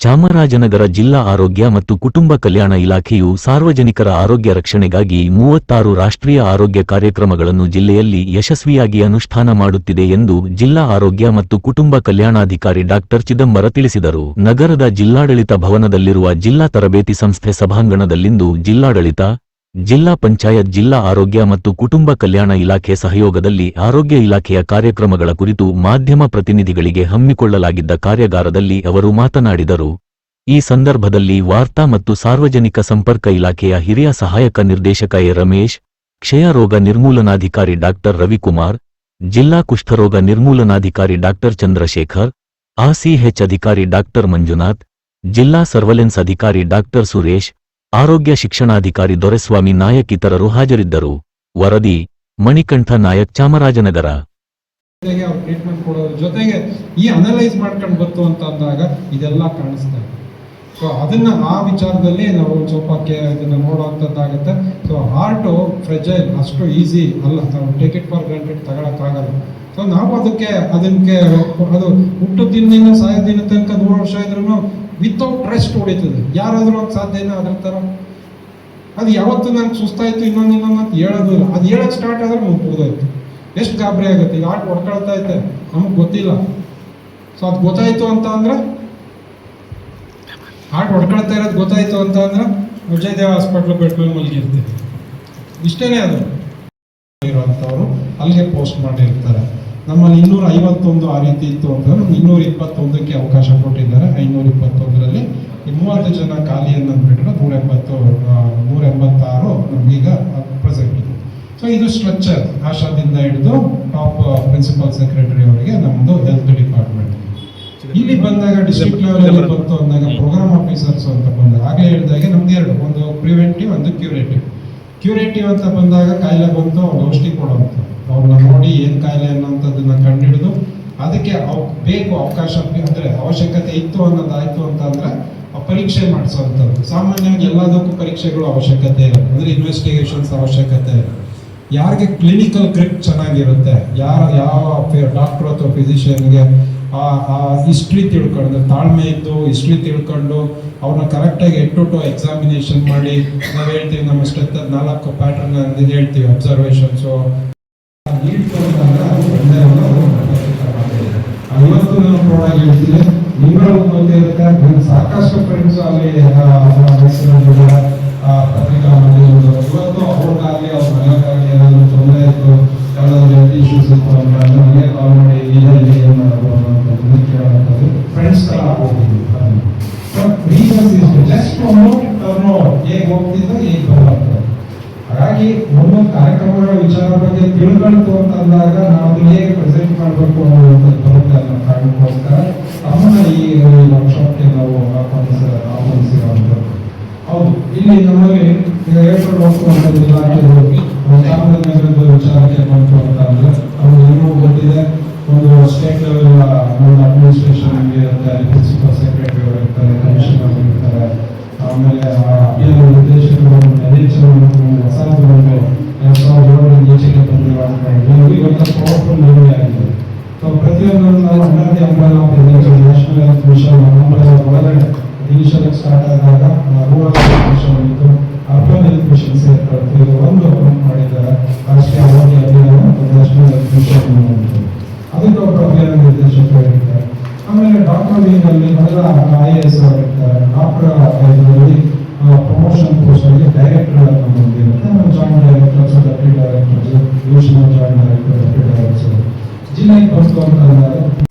ಚಾಮರಾಜನಗರ ಜಿಲ್ಲಾ ಆರೋಗ್ಯ ಮತ್ತು ಕುಟುಂಬ ಕಲ್ಯಾಣ ಇಲಾಖೆಯು ಸಾರ್ವಜನಿಕರ ಆರೋಗ್ಯ ರಕ್ಷಣೆಗಾಗಿ ಮೂವತ್ತಾರು ರಾಷ್ಟ್ರೀಯ ಆರೋಗ್ಯ ಕಾರ್ಯಕ್ರಮಗಳನ್ನು ಜಿಲ್ಲೆಯಲ್ಲಿ ಯಶಸ್ವಿಯಾಗಿ ಅನುಷ್ಠಾನ ಮಾಡುತ್ತಿದೆ ಎಂದು ಜಿಲ್ಲಾ ಆರೋಗ್ಯ ಮತ್ತು ಕುಟುಂಬ ಕಲ್ಯಾಣಾಧಿಕಾರಿ ಡಾಕ್ಟರ್ ಚಿದಂಬರ ತಿಳಿಸಿದರು. ನಗರದ ಜಿಲ್ಲಾಡಳಿತ ಭವನದಲ್ಲಿರುವ ಜಿಲ್ಲಾ ತರಬೇತಿ ಸಂಸ್ಥೆ ಸಭಾಂಗಣದಲ್ಲಿಂದು ಜಿಲ್ಲಾಡಳಿತ ಜಿಲ್ಲಾ ಪಂಚಾಯತ್, ಜಿಲ್ಲಾ ಆರೋಗ್ಯ ಮತ್ತು ಕುಟುಂಬ ಕಲ್ಯಾಣ ಇಲಾಖೆ ಸಹಯೋಗದಲ್ಲಿ ಆರೋಗ್ಯ ಇಲಾಖೆಯ ಕಾರ್ಯಕ್ರಮಗಳ ಕುರಿತು ಮಾಧ್ಯಮ ಪ್ರತಿನಿಧಿಗಳಿಗೆ ಹಮ್ಮಿಕೊಳ್ಳಲಾಗಿದ್ದ ಕಾರ್ಯಾಗಾರದಲ್ಲಿ ಅವರು ಮಾತನಾಡಿದರು. ಈ ಸಂದರ್ಭದಲ್ಲಿ ವಾರ್ತಾ ಮತ್ತು ಸಾರ್ವಜನಿಕ ಸಂಪರ್ಕ ಇಲಾಖೆಯ ಹಿರಿಯ ಸಹಾಯಕ ನಿರ್ದೇಶಕ ಎ. ರಮೇಶ್, ಕ್ಷಯ ರೋಗ ನಿರ್ಮೂಲನಾಧಿಕಾರಿ ಡಾಕ್ಟರ್ ರವಿಕುಮಾರ್, ಜಿಲ್ಲಾ ಕುಷ್ಠರೋಗ ನಿರ್ಮೂಲನಾಧಿಕಾರಿ ಡಾಕ್ಟರ್ ಚಂದ್ರಶೇಖರ್ ಆಸಿಹೆಚ್ ಅಧಿಕಾರಿ ಡಾಕ್ಟರ್ ಮಂಜುನಾಥ್, ಜಿಲ್ಲಾ ಸರ್ವಲೆನ್ಸ್ ಅಧಿಕಾರಿ ಡಾಕ್ಟರ್ ಸುರೇಶ್ ಆರೋಗ್ಯ ಶಿಕ್ಷಣಾಧಿಕಾರಿ ದೊರೆಸ್ವಾಮಿ ನಾಯಕ್ ಇತರರು ಹಾಜರಿದ್ದರು. ವರದಿ, ಮಣಿಕಂಠ ನಾಯಕ್, ಚಾಮರಾಜನಗರ. ಜೊತೆಗೆ ಈ ಅನಲೈಸ್ ಮಾಡ್ಕೊಂಡು ಬಂತು ಅಂತ ಅಂದಾಗ ಇದೆಲ್ಲ ಕಾಣಿಸ್ತಾ ಸೊ ಅದನ್ನ ಆ ವಿಚಾರದಲ್ಲಿ ನಾವು ಸ್ವಲ್ಪ ಕೆ ಇದನ್ನ ನೋಡುವಂಥದ್ದಾಗುತ್ತೆ ಸೊ ಹಾರ್ಟು ಫ್ರೆಜೈಲ್ ಅಷ್ಟು ಈಸಿ ಅಲ್ಲ. ನಾವು ಇಟ್ ಫಾರ್ ಗ್ರಾಂಟೆಡ್ ತಗೊಳಕ್ಕಾಗಲ್ಲ. ಸೊ ನಾವು ಅದಕ್ಕೆ ಅದಕ್ಕೆ ಅದು ಹುಟ್ಟು ದಿನದಿಂದ ಸಾಯೋ ದಿನ ತನಕ ನೂರು ವರ್ಷ ಇದ್ರೂ ವಿತೌಟ್ ರೆಸ್ಟ್ ಹೊಡಿತದೆ. ಯಾರಾದರೂ ಒಂದು ಸಾಧ್ಯ ಅದ್ರ ಥರ ಅದು ಯಾವತ್ತು ನನಗೆ ಸುಸ್ತಾಯಿತು, ಇನ್ನೊಂದು ಇನ್ನೊಂದು ಅಂತ ಹೇಳೋದು ಇಲ್ಲ. ಅದು ಹೇಳಕ್ ಸ್ಟಾರ್ಟ್ ಆದ್ರೆ ಮುಗ್ದೋಯ್ತು ಎಷ್ಟು ಗಾಬರಿ ಆಗುತ್ತೆ? ಈಗ ಆಟ ಹೊಡ್ಕೊಳ್ತಾ ಐತೆ ನಮಗೆ ಗೊತ್ತಿಲ್ಲ. ಸೊ ಅದು ಗೊತ್ತಾಯ್ತು ಅಂತ ಅಂದ್ರೆ ಹಾರ್ಟ್ ಹೊಡ್ಕೊಳ್ತಾ ಇರೋದು ಗೊತ್ತಾಯ್ತು ಅಂತ ಅಂದ್ರೆ ವಿಜಯದೇವ ಹಾಸ್ಪಿಟ್ಲ್ ಬೆಡ್ ಮೇಲೆ ಮಲಗಿರ್ತೀವಿ ಇಷ್ಟೇನೆ ಅದು. ಇರುವಂಥವ್ರು ಅಲ್ಲಿಗೆ ಪೋಸ್ಟ್ ಮಾಡಿರ್ತಾರೆ. ನಮ್ಮಲ್ಲಿ ಇನ್ನೂರ ಐವತ್ತೊಂದು ಆ ರೀತಿ ಇತ್ತು ಅಂತಂದ್ರೆ ಇನ್ನೂರ ಇಪ್ಪತ್ತೊಂದಕ್ಕೆ ಅವಕಾಶ ಕೊಟ್ಟಿದ್ದಾರೆ. ಐನೂರ ಇಪ್ಪತ್ತೊಂದರಲ್ಲಿ ಮೂವತ್ತು ಜನ ಖಾಲಿಯನ್ನು ಬಿಟ್ಟರೆ ನೂರ ಎಂಬತ್ತು ನೂರ ಎಂಬತ್ತಾರು ನಮಗೀಗ ಪ್ರೆಸೆಂಟ್ ಇದೆ. ಸೊ ಇದು ಸ್ಟ್ರಕ್ಚರ್ ಆಶಾದಿಂದ ಹಿಡಿದು ಟಾಪ್ ಪ್ರಿನ್ಸಿಪಲ್ ಸೆಕ್ರೆಟರಿ ಅವರಿಗೆ ನಮ್ಮದು ಹೆಲ್ತ್ ಡಿಪಾರ್ಟ್ಮೆಂಟ್ ಇಲ್ಲಿ ಬಂದಾಗ ಡಿಸ್ಟ್ರಿಕ್ಟ್ ಲೆವೆಲ್ ಬಂತು ಅಂದಾಗ ಪ್ರೋಗ್ರಾಮ್ ಆಫೀಸರ್ಸ್ ಅಂತ ಬಂದಾಗ ಆಗಲೇ ಹೇಳಿದಾಗೆ ನಮ್ದು ಎರಡು ಒಂದು ಪ್ರಿವೆಂಟಿವ್ ಒಂದು ಕ್ಯೂರೇಟಿವ್ ಕ್ಯೂರೇಟಿವ್ ಅಂತ ಬಂದಾಗ ಕಾಯಿಲೆ ಬಂತು ಅವ್ರು ಔಷಧಿ ಕೊಡುವಂತ ಅವ್ರನ್ನ ನೋಡಿ ಏನ್ ಕಾಯಿಲೆ ಅನ್ನೋಂಥದ್ದನ್ನ ಕಂಡುಹಿಡಿದು ಅದಕ್ಕೆ ಅವ್ ಬೇಕು ಅವಕಾಶ ಅಂದ್ರೆ ಅವಶ್ಯಕತೆ ಇತ್ತು ಅನ್ನೋದಾಯ್ತು ಅಂತ ಅಂದ್ರೆ ಪರೀಕ್ಷೆ ಮಾಡಿಸುವಂಥದ್ದು ಸಾಮಾನ್ಯವಾಗಿ ಎಲ್ಲದಕ್ಕೂ ಪರೀಕ್ಷೆಗಳು ಅವಶ್ಯಕತೆ ಇಲ್ಲ ಅಂದ್ರೆ ಇನ್ವೆಸ್ಟಿಗೇಷನ್ಸ್ ಅವಶ್ಯಕತೆ ಇಲ್ಲ ಯಾರಿಗೆ ಕ್ಲಿನಿಕಲ್ ಗ್ರಿಪ್ ಚೆನ್ನಾಗಿರುತ್ತೆ ಯಾರ ಯಾವ ಡಾಕ್ಟರ್ ಅಥವಾ ಫಿಸಿಷಿಯನ್ಗೆ ಆ ಆ ಹಿಸ್ಟ್ರಿ ತಿಳ್ಕೊಂಡು ತಾಳ್ಮೆ ಇದ್ದು ಹಿಸ್ಟ್ರಿ ತಿಳ್ಕೊಂಡು ಅವ್ರನ್ನ ಕರೆಕ್ಟಾಗಿ ಎಟ್ ಟು ಎಕ್ಸಾಮಿನೇಷನ್ ಮಾಡಿ ನಾವು ಹೇಳ್ತೀವಿ ನಮ್ಮ ಸ್ಟ್ರೆತ್ ನಾಲ್ಕು ಪ್ಯಾಟರ್ನ್ ಅಂತ ಹೇಳ್ತೀವಿ ಅಬ್ಸರ್ವೇಷನ್ಸು ಇವತ್ತು ನಾನು ಪ್ರೌಢಾಗಿ ಹೇಳ್ತೀನಿ ನಿಮ್ಗಳು ಗೊತ್ತಿರುತ್ತೆ ಸಾಕಷ್ಟು ಫ್ರೆಂಡ್ಸ್ ಅಲ್ಲಿ ಹಾಗಾಗಿ ಒಂದೊಂದು ಕಾರ್ಯಕ್ರಮಗಳ ವಿಚಾರ ಬಗ್ಗೆ ತಿಳ್ಕೊಳ್ತು ಅಂತ ಅಂದಾಗ ನಾವು ಹೇಗೆ ಪ್ರೆಸೆಂಟ್ ಮಾಡಬೇಕು ಅನ್ನುವಂಥದ್ದು ಬರುತ್ತೆ ಅನ್ನೋ ಕಾರಣಕ್ಕೋಸ್ಕರ ತಮ್ಮನ್ನ ಈ ವರ್ಕ್ಶಾಪ್ಗೆ ನಾವು ಆಹ್ವಾನಿಸ ಆಹ್ವಾನಿಸಿರುವಂಥದ್ದು ಹೌದು, ಇಲ್ಲಿ ನಮ್ಮಲ್ಲಿ ಈಗ ಹೋಗುವಂಥದ್ದು ಇಲಾಖೆಗಳು ಚಾಮರಾಜನಗರದ ವಿಚಾರಕ್ಕೆ ಬಂತು ಅಂತ ಅಂದ್ರೆ ಅವ್ರು ಏನೋ ಗೊತ್ತಿದೆ, ಒಂದು ಸ್ಟೇಟ್ ಲೆವೆಲ್ ಒಂದು ಅಡ್ಮಿನಿಸ್ಟ್ರೇಷನ್ ಇರುತ್ತೆ ಪ್ರಿನ್ಸಿಪಲ್ ಸೆಕ್ರೆಟರಿ ಅವರು ಇರ್ತಾರೆ ಕಮಿಷನರ್ ಇರ್ತಾರೆ, ಆಮೇಲೆ ನಿರ್ದೇಶನವನ್ನು ಹೊಸದೊಂದು ಎರಡ್ ಸಾವಿರದ ಏಳರಿಂದ ಈಚೆಗೆ ಬಂದಿರೋ ಇದು ಇವತ್ತು ಪವರ್ಫುಲ್ ನಿರ್ಣಯ ಆಗಿದೆ ಸೊ ನಾವು ಇನಿಷಿಯಲ್ ಸ್ಟಾರ್ಟ್ ಆದಾಗ ರೂರಲ್ ಹೆಲ್ತ್ ಮಿಷನ್ ಇತ್ತು ಅರ್ಬನ್ ಹೆಲ್ತ್ ಮಿಷನ್ ಒಂದು ಅಪ್ರೂವ್ ಮಾಡಿದ್ದಾರೆ ರಾಷ್ಟ್ರೀಯ ಆರೋಗ್ಯ ಅಭಿಯಾನ ಮತ್ತು ಅದಕ್ಕೆ ಅಭಿಯಾನ ನಿರ್ದೇಶಕರು ಆಮೇಲೆ ಡಾಕ್ಟರ್ ವಿಂಗಲ್ಲಿ ಮೊದಲ ಐ ಎಸ್ ಡಾಕ್ಟರ್ ಇದರಲ್ಲಿ ప్రభుత్వం